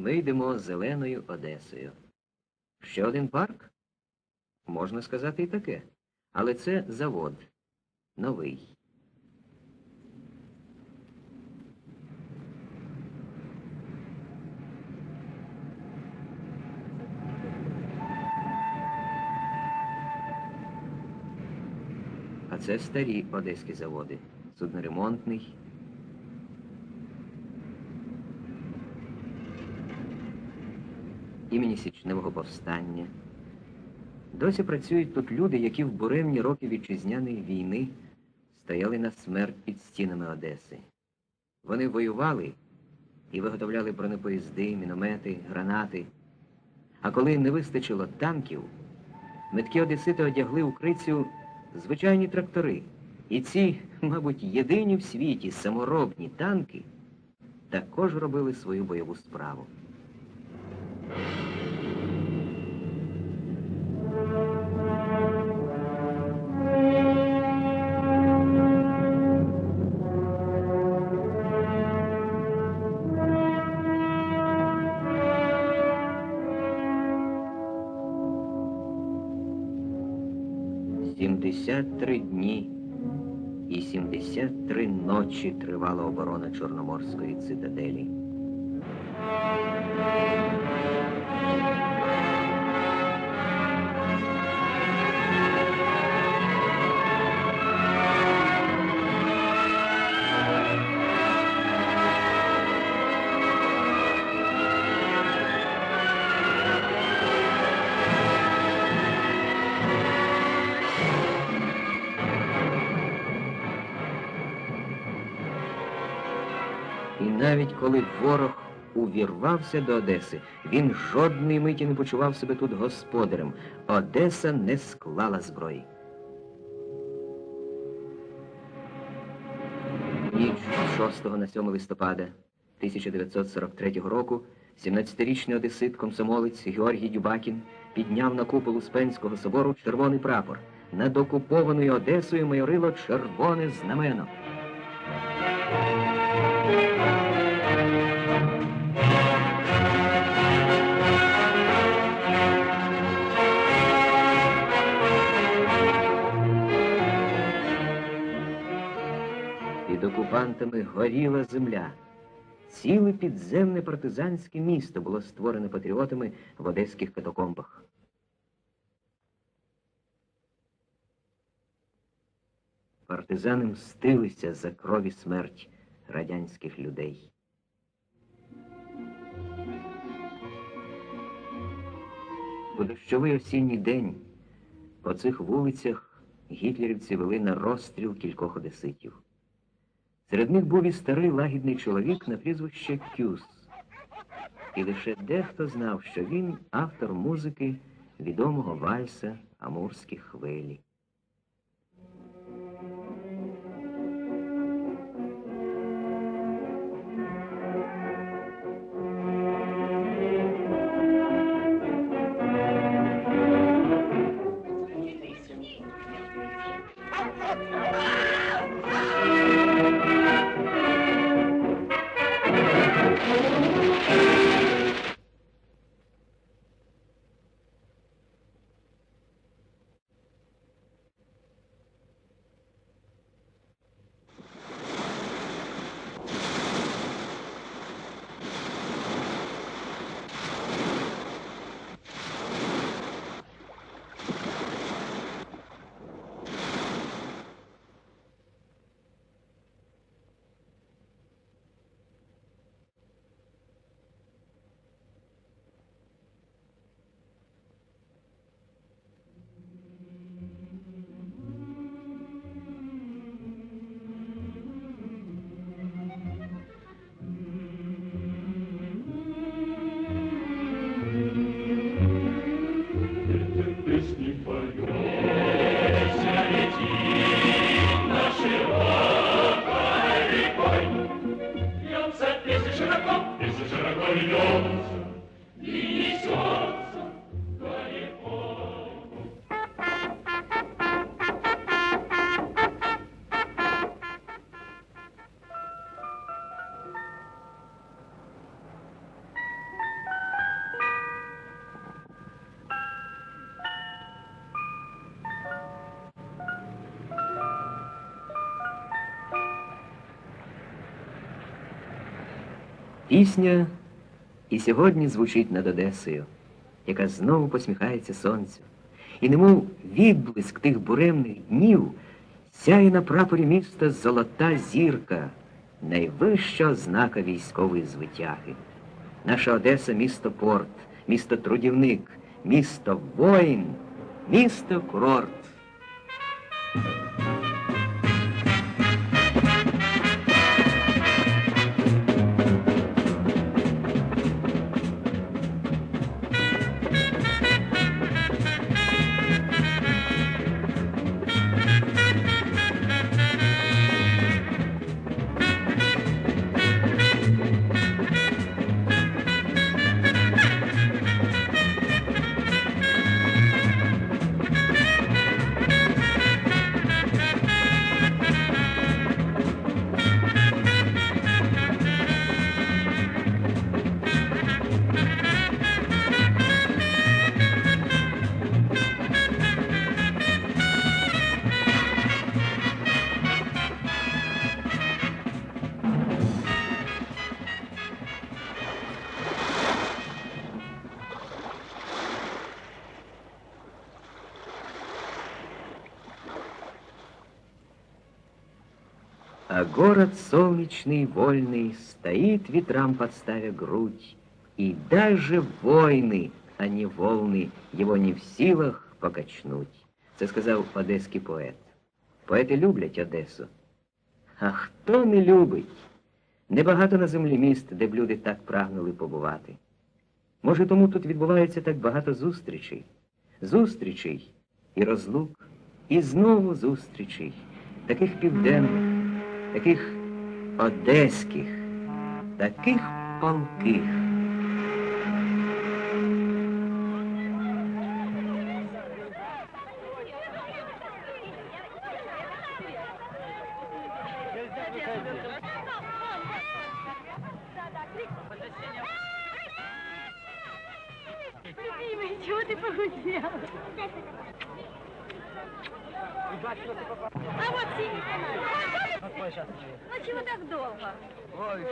Ми йдемо зеленою Одесою. Ще один парк? Можна сказати і таке. Але це завод. Новий. А це старі одеські заводи. Судноремонтний. Імені Січневого повстання. Досі працюють тут люди, які в буремні роки вітчизняної війни стояли на смерть під стінами Одеси. Вони воювали і виготовляли бронепоїзди, міномети, гранати. А коли не вистачило танків, меткі одесити одягли у крицю звичайні трактори. І ці, мабуть, єдині в світі саморобні танки також робили свою бойову справу. Сімдесят три дні і 73 ночі тривала оборона Чорноморської цитаделі. Навіть коли ворог увірвався до Одеси, він жодної миті не почував себе тут господарем. Одеса не склала зброї. Ніч 6 на 7 листопада 1943 року 17-річний одесит комсомолець Георгій Дюбакін підняв на купол Успенського собору червоний прапор. Над окупованою Одесою майорило червоне знамено. Окупантами горіла земля. Ціле підземне партизанське місто було створене патріотами в одеських катакомбах. Партизани мстилися за крові смерть радянських людей. У дощовий осінній день по цих вулицях гітлерівці вели на розстріл кількох одеситів. Серед них був і старий лагідний чоловік на прізвище Кюс. І лише дехто знав, що він автор музики відомого вальса Амурські хвилі. песни Песня. І сьогодні звучить над Одесою, яка знову посміхається сонцю. І немов відблиск тих буремних днів сяє на прапорі міста золота зірка, найвища ознака військової звитяги. Наша Одеса місто порт, місто трудівник, місто воїн, місто курорт. А город солнечный, вольный, Стоит ветрам подставя грудь, И даже войны, а не волны, Его не в силах покачнуть. Це сказав одеський поет. Поети люблять Одесу. А хто не любить? Небагато на землі міст, де б люди так прагнули побувати. Може, тому тут відбувається так багато зустрічей. Зустрічей і розлук, і знову зустрічей, таких південних, Таких одеських, таких палких. Любимый, чего ты похудел? А вот синий канал. Ну чего так долго? Ой,